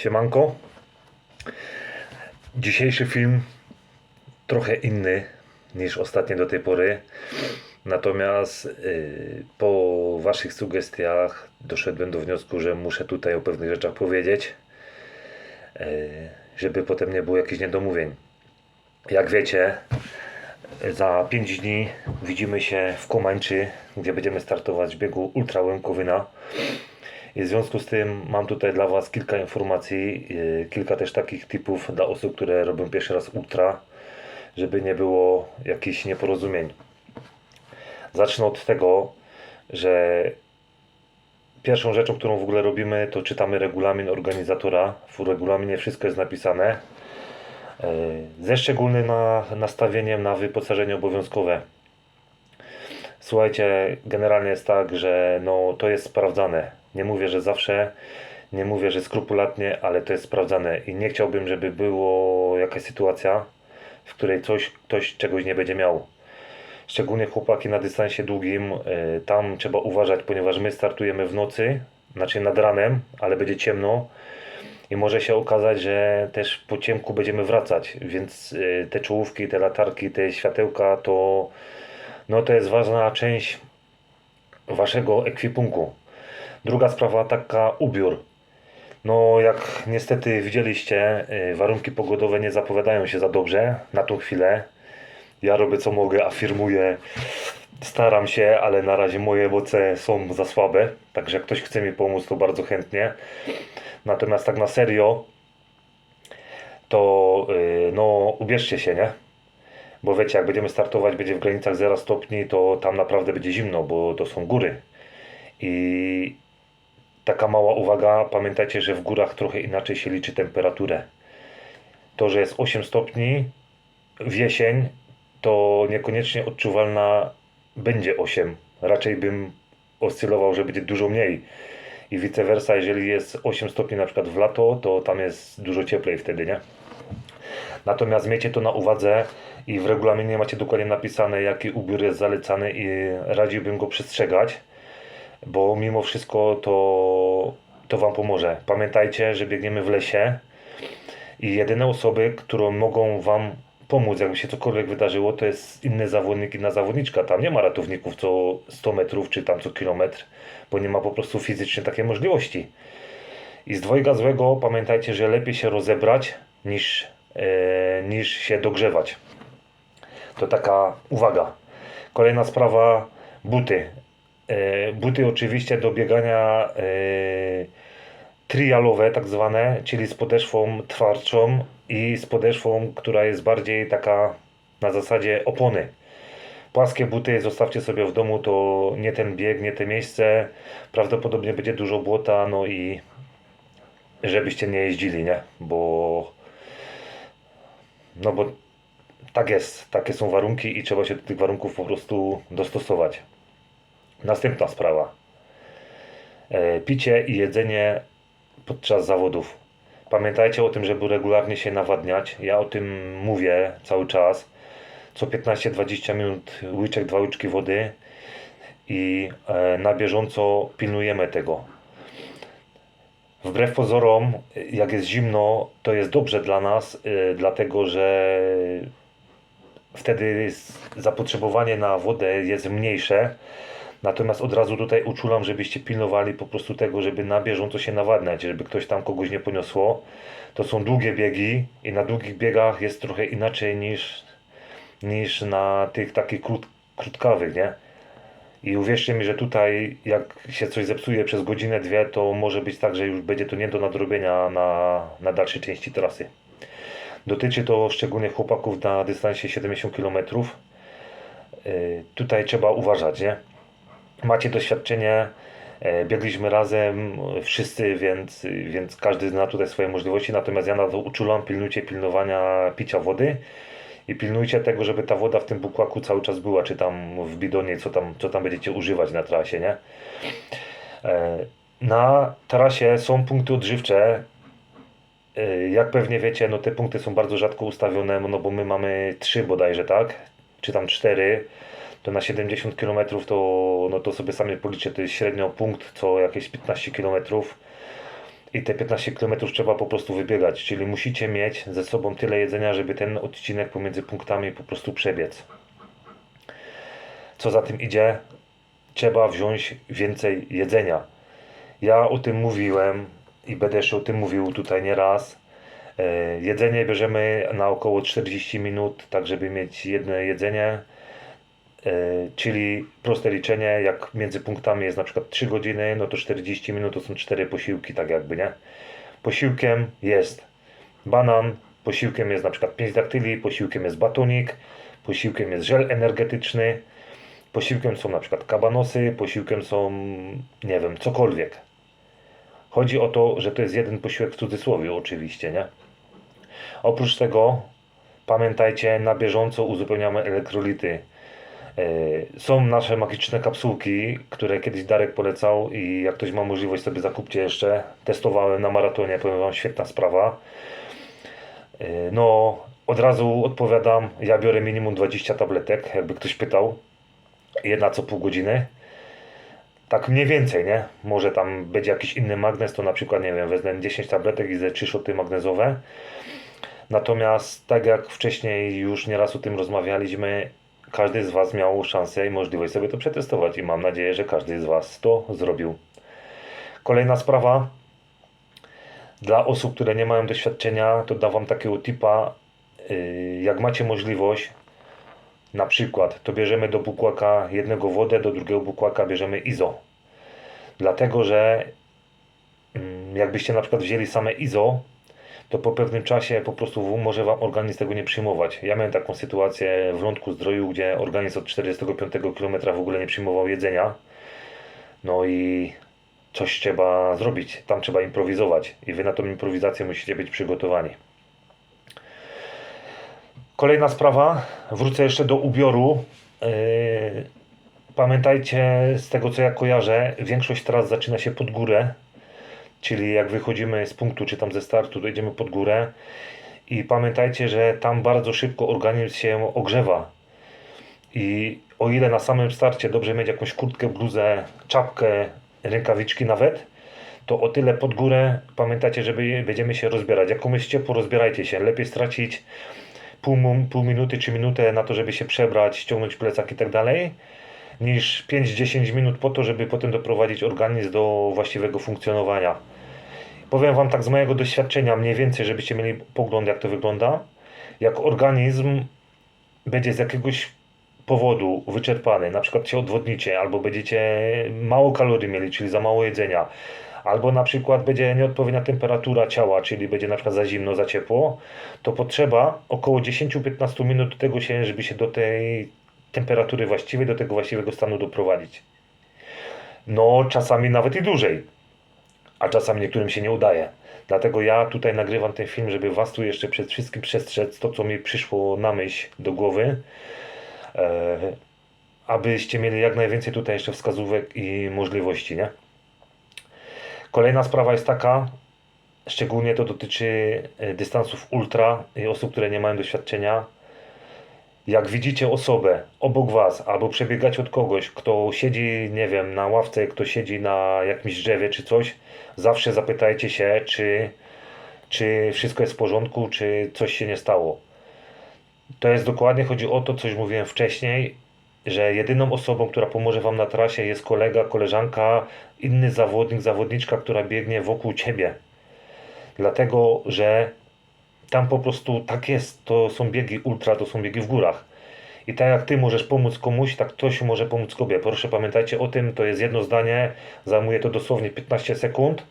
Siemanko. Dzisiejszy film trochę inny niż ostatnie do tej pory. Natomiast yy, po Waszych sugestiach doszedłem do wniosku, że muszę tutaj o pewnych rzeczach powiedzieć, yy, żeby potem nie było jakichś niedomówień. Jak wiecie, za 5 dni widzimy się w Komańczy, gdzie będziemy startować w biegu Ultra Łękowyna. W związku z tym mam tutaj dla Was kilka informacji, yy, kilka też takich typów dla osób, które robią pierwszy raz ultra, żeby nie było jakichś nieporozumień. Zacznę od tego, że pierwszą rzeczą, którą w ogóle robimy, to czytamy regulamin organizatora. W regulaminie wszystko jest napisane. Yy, Ze szczególnym na, nastawieniem na wyposażenie obowiązkowe. Słuchajcie, generalnie jest tak, że no, to jest sprawdzane. Nie mówię, że zawsze, nie mówię, że skrupulatnie, ale to jest sprawdzane i nie chciałbym, żeby było jakaś sytuacja, w której coś, ktoś czegoś nie będzie miał. Szczególnie chłopaki na dystansie długim, y, tam trzeba uważać, ponieważ my startujemy w nocy, znaczy nad ranem, ale będzie ciemno i może się okazać, że też po ciemku będziemy wracać, więc y, te czołówki, te latarki, te światełka to no to jest ważna część waszego ekwipunku. Druga sprawa taka ubiór. No jak niestety widzieliście, y, warunki pogodowe nie zapowiadają się za dobrze na tą chwilę. Ja robię co mogę, afirmuję, staram się, ale na razie moje moce są za słabe. Także jak ktoś chce mi pomóc, to bardzo chętnie. Natomiast tak na serio, to y, no ubierzcie się, nie? Bo wiecie, jak będziemy startować, będzie w granicach 0 stopni, to tam naprawdę będzie zimno, bo to są góry. I taka mała uwaga, pamiętajcie, że w górach trochę inaczej się liczy temperaturę. To, że jest 8 stopni w jesień, to niekoniecznie odczuwalna będzie 8. Raczej bym oscylował, że będzie dużo mniej. I vice versa, jeżeli jest 8 stopni na przykład w lato, to tam jest dużo cieplej wtedy, nie? Natomiast miejcie to na uwadze i w regulaminie macie dokładnie napisane, jaki ubiór jest zalecany i radziłbym go przestrzegać, bo mimo wszystko to, to Wam pomoże. Pamiętajcie, że biegniemy w lesie i jedyne osoby, które mogą Wam pomóc, jakby się cokolwiek wydarzyło, to jest inny zawodnik, inna zawodniczka. Tam nie ma ratowników co 100 metrów, czy tam co kilometr, bo nie ma po prostu fizycznie takiej możliwości. I z dwojga złego pamiętajcie, że lepiej się rozebrać niż, e, niż się dogrzewać. To taka uwaga. Kolejna sprawa, buty. E, buty oczywiście do biegania e, trialowe tak zwane, czyli z podeszwą twardszą i z podeszwą, która jest bardziej taka na zasadzie opony. Płaskie buty zostawcie sobie w domu, to nie ten bieg, nie te miejsce. Prawdopodobnie będzie dużo błota, no i żebyście nie jeździli, nie? Bo no bo tak jest, takie są warunki i trzeba się do tych warunków po prostu dostosować. Następna sprawa. E, picie i jedzenie podczas zawodów. Pamiętajcie o tym, żeby regularnie się nawadniać. Ja o tym mówię cały czas. Co 15-20 minut łyczek, dwa łyczki wody i e, na bieżąco pilnujemy tego. Wbrew pozorom, jak jest zimno, to jest dobrze dla nas, y, dlatego że wtedy zapotrzebowanie na wodę jest mniejsze. Natomiast od razu tutaj uczulam, żebyście pilnowali po prostu tego, żeby na bieżąco się nawadniać, żeby ktoś tam kogoś nie poniosło. To są długie biegi i na długich biegach jest trochę inaczej niż, niż na tych takich krót, krótkawych, nie? I uwierzcie mi, że tutaj jak się coś zepsuje przez godzinę, dwie, to może być tak, że już będzie to nie do nadrobienia na, na dalszej części trasy. Dotyczy to szczególnie chłopaków na dystansie 70 km. Yy, tutaj trzeba uważać, nie? Macie doświadczenie, e, biegliśmy razem e, wszyscy, więc, więc każdy zna tutaj swoje możliwości, natomiast ja na to uczulam, pilnujcie pilnowania picia wody i pilnujcie tego, żeby ta woda w tym bukłaku cały czas była, czy tam w bidonie, co tam, co tam będziecie używać na trasie, nie? E, Na trasie są punkty odżywcze. Jak pewnie wiecie, no te punkty są bardzo rzadko ustawione, no bo my mamy trzy bodajże, tak? Czy tam cztery. To na 70 km to, no to sobie sami policzcie, to jest średnio punkt co jakieś 15 km. i te 15 km trzeba po prostu wybiegać, czyli musicie mieć ze sobą tyle jedzenia, żeby ten odcinek pomiędzy punktami po prostu przebiec. Co za tym idzie, trzeba wziąć więcej jedzenia. Ja o tym mówiłem i będę jeszcze o tym mówił tutaj nieraz. E, Jedzenie bierzemy na około 40 minut, tak żeby mieć jedno jedzenie. E, Czyli proste liczenie, jak między punktami jest na przykład 3 godziny, no to 40 minut to są 4 posiłki, tak jakby, nie? Posiłkiem jest banan, posiłkiem jest na przykład 5 daktyli, posiłkiem jest batonik, posiłkiem jest żel energetyczny, posiłkiem są na przykład kabanosy, posiłkiem są, nie wiem, cokolwiek. Chodzi o to, że to jest jeden posiłek w cudzysłowie oczywiście, nie? Oprócz tego pamiętajcie, na bieżąco uzupełniamy elektrolity. E, Są nasze magiczne kapsułki, które kiedyś Darek polecał i jak ktoś ma możliwość sobie zakupcie jeszcze. Testowałem na maratonie, powiem Wam, świetna sprawa. E, No, od razu odpowiadam, ja biorę minimum 20 tabletek, jakby ktoś pytał. Jedna co pół godziny. Tak mniej więcej, nie? Może tam będzie jakiś inny magnez, to na przykład, nie wiem, wezmę 10 tabletek i ze 3 szoty magnezowe. Natomiast, tak jak wcześniej już nieraz o tym rozmawialiśmy, każdy z Was miał szansę i możliwość sobie to przetestować i mam nadzieję, że każdy z Was to zrobił. Kolejna sprawa. Dla osób, które nie mają doświadczenia, to dam Wam takiego tipa. yy, Jak macie możliwość, na przykład, to bierzemy do bukłaka jednego wodę, do drugiego bukłaka bierzemy izo. Dlatego, że mm, jakbyście na przykład wzięli same izo, to po pewnym czasie po prostu może Wam organizm tego nie przyjmować. Ja miałem taką sytuację w Lądku Zdroju, gdzie organizm od 45 km w ogóle nie przyjmował jedzenia. No i coś trzeba zrobić, tam trzeba improwizować i Wy na tą improwizację musicie być przygotowani. Kolejna sprawa, wrócę jeszcze do ubioru. Yy, Pamiętajcie, z tego co ja kojarzę, większość tras zaczyna się pod górę, czyli jak wychodzimy z punktu czy tam ze startu, to idziemy pod górę. I pamiętajcie, że tam bardzo szybko organizm się ogrzewa. I o ile na samym starcie dobrze mieć jakąś kurtkę, bluzę, czapkę, rękawiczki nawet, to o tyle pod górę pamiętajcie, że by- będziemy się rozbierać. Jak komuś ciepło, rozbierajcie się. Lepiej stracić pół, pół minuty czy minutę na to, żeby się przebrać, ściągnąć plecak i tak dalej, niż 5-10 minut po to, żeby potem doprowadzić organizm do właściwego funkcjonowania. Powiem Wam tak z mojego doświadczenia, mniej więcej, żebyście mieli pogląd, jak to wygląda. Jak organizm będzie z jakiegoś powodu wyczerpany, na przykład się odwodnicie, albo będziecie mało kalorii mieli, czyli za mało jedzenia, albo na przykład będzie nieodpowiednia temperatura ciała, czyli będzie na przykład za zimno, za ciepło, to potrzeba około 10-15 minut do tego się, żeby się do tej temperatury właściwej, do tego właściwego stanu doprowadzić. No, czasami nawet i dłużej, a czasami niektórym się nie udaje. Dlatego ja tutaj nagrywam ten film, żeby Was tu jeszcze przed wszystkim przestrzec to, co mi przyszło na myśl do głowy, e, abyście mieli jak najwięcej tutaj jeszcze wskazówek i możliwości, nie? Kolejna sprawa jest taka, szczególnie to dotyczy e, dystansów ultra i osób, które nie mają doświadczenia. Jak widzicie osobę obok Was, albo przebiegacie od kogoś, kto siedzi, nie wiem, na ławce, kto siedzi na jakimś drzewie czy coś, zawsze zapytajcie się, czy, czy wszystko jest w porządku, czy coś się nie stało. To jest dokładnie, chodzi o to, co już mówiłem wcześniej, że jedyną osobą, która pomoże Wam na trasie jest kolega, koleżanka, inny zawodnik, zawodniczka, która biegnie wokół Ciebie. Dlatego, że tam po prostu tak jest, to są biegi ultra, to są biegi w górach. I tak jak Ty możesz pomóc komuś, tak ktoś może pomóc Tobie. Proszę pamiętajcie o tym, to jest jedno zdanie, zajmuje to dosłownie 15 sekund.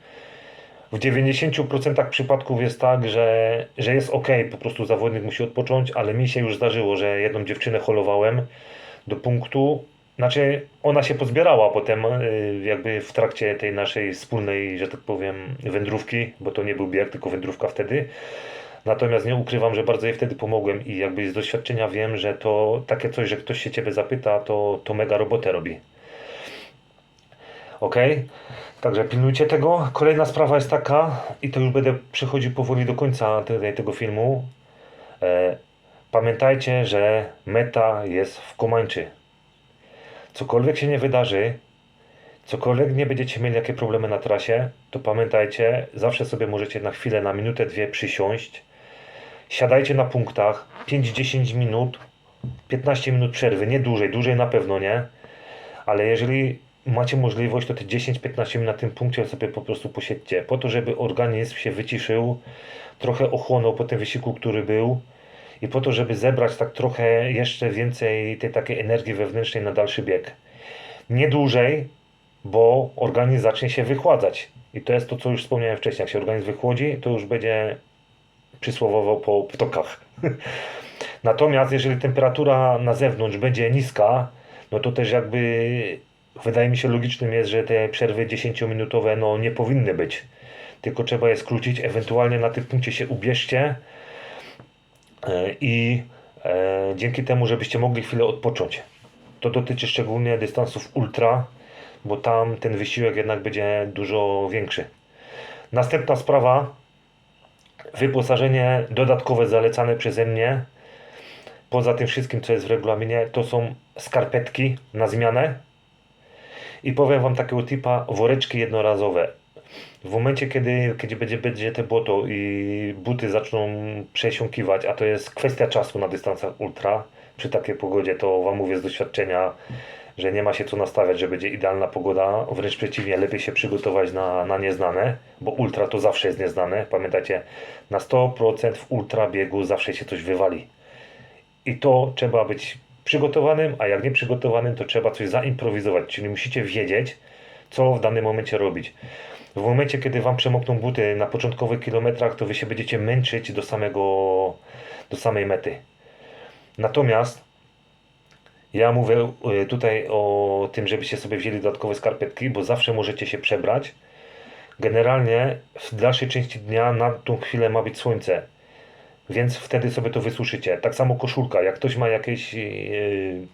W 90% przypadków jest tak, że, że jest ok, po prostu zawodnik musi odpocząć, ale mi się już zdarzyło, że jedną dziewczynę holowałem do punktu, znaczy ona się pozbierała potem y, jakby w trakcie tej naszej wspólnej, że tak powiem, wędrówki, bo to nie był bieg, tylko wędrówka wtedy. Natomiast nie ukrywam, że bardzo jej wtedy pomogłem i jakby z doświadczenia wiem, że to takie coś, że ktoś się Ciebie zapyta, to, to mega robotę robi. Ok? Także pilnujcie tego. Kolejna sprawa jest taka, i to już będę przechodził powoli do końca tego filmu. E, pamiętajcie, że meta jest w Komańczy. Cokolwiek się nie wydarzy, Cokolwiek nie będziecie mieli jakie problemy na trasie, to pamiętajcie, zawsze sobie możecie na chwilę, na minutę, dwie przysiąść. Siadajcie na punktach 5-10 minut, 15 minut przerwy, nie dłużej, dłużej na pewno nie. Ale jeżeli macie możliwość, to te 10-15 minut na tym punkcie sobie po prostu posiedźcie. Po to, żeby organizm się wyciszył, trochę ochłonął po tym wysiłku, który był. I po to, żeby zebrać tak trochę jeszcze więcej tej takiej energii wewnętrznej na dalszy bieg. Nie dłużej, bo organizm zacznie się wychładzać. I to jest to, co już wspomniałem wcześniej. Jak się organizm wychłodzi, to już będzie przysłowiowo po ptokach. Natomiast jeżeli temperatura na zewnątrz będzie niska, no to też jakby wydaje mi się logicznym jest, że te przerwy 10-minutowe no nie powinny być. Tylko trzeba je skrócić, ewentualnie na tym punkcie się ubierzcie e, i e, dzięki temu, żebyście mogli chwilę odpocząć. To dotyczy szczególnie dystansów ultra, bo tam ten wysiłek jednak będzie dużo większy. Następna sprawa, wyposażenie dodatkowe zalecane przeze mnie, poza tym wszystkim, co jest w regulaminie, to są skarpetki na zmianę. I powiem Wam takiego typa, woreczki jednorazowe. W momencie, kiedy, kiedy będzie, będzie te błoto i buty zaczną przesiąkiwać, a to jest kwestia czasu na dystansach ultra, przy takiej pogodzie, to Wam mówię z doświadczenia, że nie ma się co nastawiać, że będzie idealna pogoda. Wręcz przeciwnie, lepiej się przygotować na, na nieznane, bo ultra to zawsze jest nieznane. Pamiętajcie, na 100% w ultra biegu zawsze się coś wywali. I to trzeba być przygotowanym, a jak nie przygotowanym, to trzeba coś zaimprowizować, czyli musicie wiedzieć, co w danym momencie robić. W momencie, kiedy Wam przemokną buty na początkowych kilometrach, to Wy się będziecie męczyć do, samego, do samej mety. Natomiast ja mówię y, tutaj o tym, żebyście sobie wzięli dodatkowe skarpetki, bo zawsze możecie się przebrać. Generalnie w dalszej części dnia na tą chwilę ma być słońce, więc wtedy sobie to wysuszycie. Tak samo koszulka. Jak ktoś ma jakieś yy,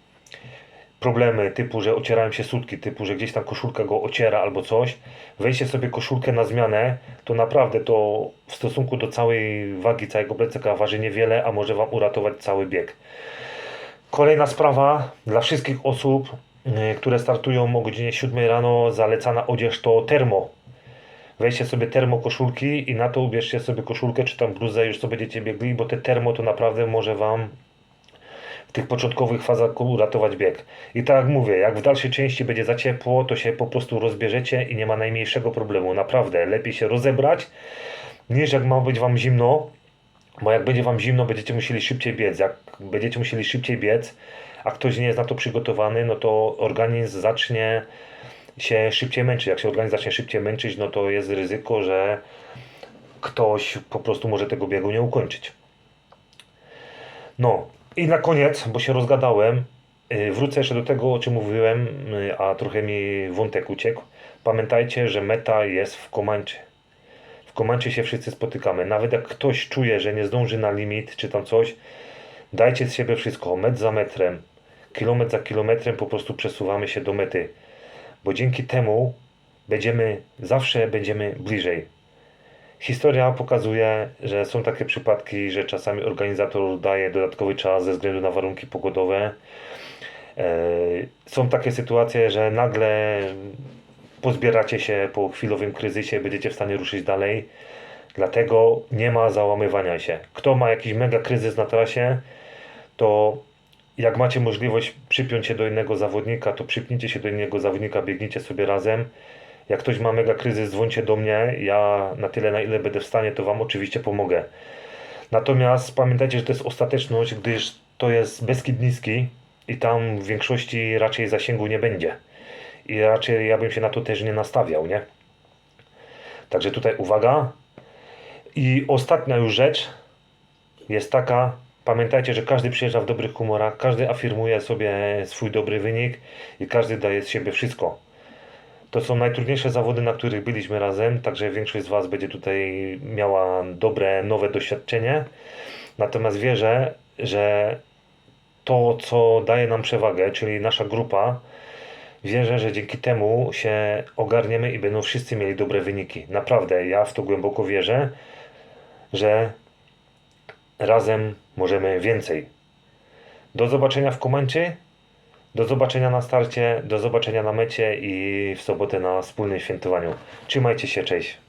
problemy typu, że ocierają się sutki, typu, że gdzieś tam koszulka go ociera albo coś, weźcie sobie koszulkę na zmianę, to naprawdę to w stosunku do całej wagi całego plecaka waży niewiele, a może Wam uratować cały bieg. Kolejna sprawa dla wszystkich osób, y, które startują o godzinie 7 rano, zalecana odzież to termo. Weźcie sobie termo koszulki i na to ubierzcie sobie koszulkę czy tam bluzę, już co będziecie biegli, bo te termo to naprawdę może Wam w tych początkowych fazach uratować bieg. I tak jak mówię, jak w dalszej części będzie za ciepło, to się po prostu rozbierzecie i nie ma najmniejszego problemu. Naprawdę, lepiej się rozebrać, niż jak ma być Wam zimno, bo jak będzie Wam zimno, będziecie musieli szybciej biec. Jak będziecie musieli szybciej biec, a ktoś nie jest na to przygotowany, no to organizm zacznie się szybciej męczyć. Jak się organizm zacznie szybciej męczyć, no to jest ryzyko, że ktoś po prostu może tego biegu nie ukończyć. No i na koniec, bo się rozgadałem, yy, wrócę jeszcze do tego, o czym mówiłem, yy, a trochę mi wątek uciekł. Pamiętajcie, że meta jest w Komancie. Komancie się wszyscy spotykamy. Nawet jak ktoś czuje, że nie zdąży na limit, czy tam coś, dajcie z siebie wszystko, metr za metrem, kilometr za kilometrem, po prostu przesuwamy się do mety. Bo dzięki temu będziemy, zawsze będziemy bliżej. Historia pokazuje, że są takie przypadki, że czasami organizator daje dodatkowy czas ze względu na warunki pogodowe. E, Są takie sytuacje, że nagle pozbieracie się po chwilowym kryzysie, będziecie w stanie ruszyć dalej. Dlatego nie ma załamywania się. Kto ma jakiś mega kryzys na trasie, to jak macie możliwość przypiąć się do innego zawodnika, to przypnijcie się do innego zawodnika, biegnijcie sobie razem. Jak ktoś ma mega kryzys, dzwońcie do mnie. Ja na tyle, na ile będę w stanie, to Wam oczywiście pomogę. Natomiast pamiętajcie, że to jest ostateczność, gdyż to jest Beskid Niski i tam w większości raczej zasięgu nie będzie. I raczej ja bym się na to też nie nastawiał, nie? Także tutaj uwaga. I ostatnia już rzecz jest taka, pamiętajcie, że każdy przyjeżdża w dobrych humorach, każdy afirmuje sobie swój dobry wynik i każdy daje z siebie wszystko. To są najtrudniejsze zawody, na których byliśmy razem, także większość z Was będzie tutaj miała dobre, nowe doświadczenie. Natomiast wierzę, że to, co daje nam przewagę, czyli nasza grupa, wierzę, że dzięki temu się ogarniemy i będą wszyscy mieli dobre wyniki. Naprawdę, ja w to głęboko wierzę, że razem możemy więcej. Do zobaczenia w komencie. Do zobaczenia na starcie, do zobaczenia na mecie i w sobotę na wspólnym świętowaniu. Trzymajcie się, cześć.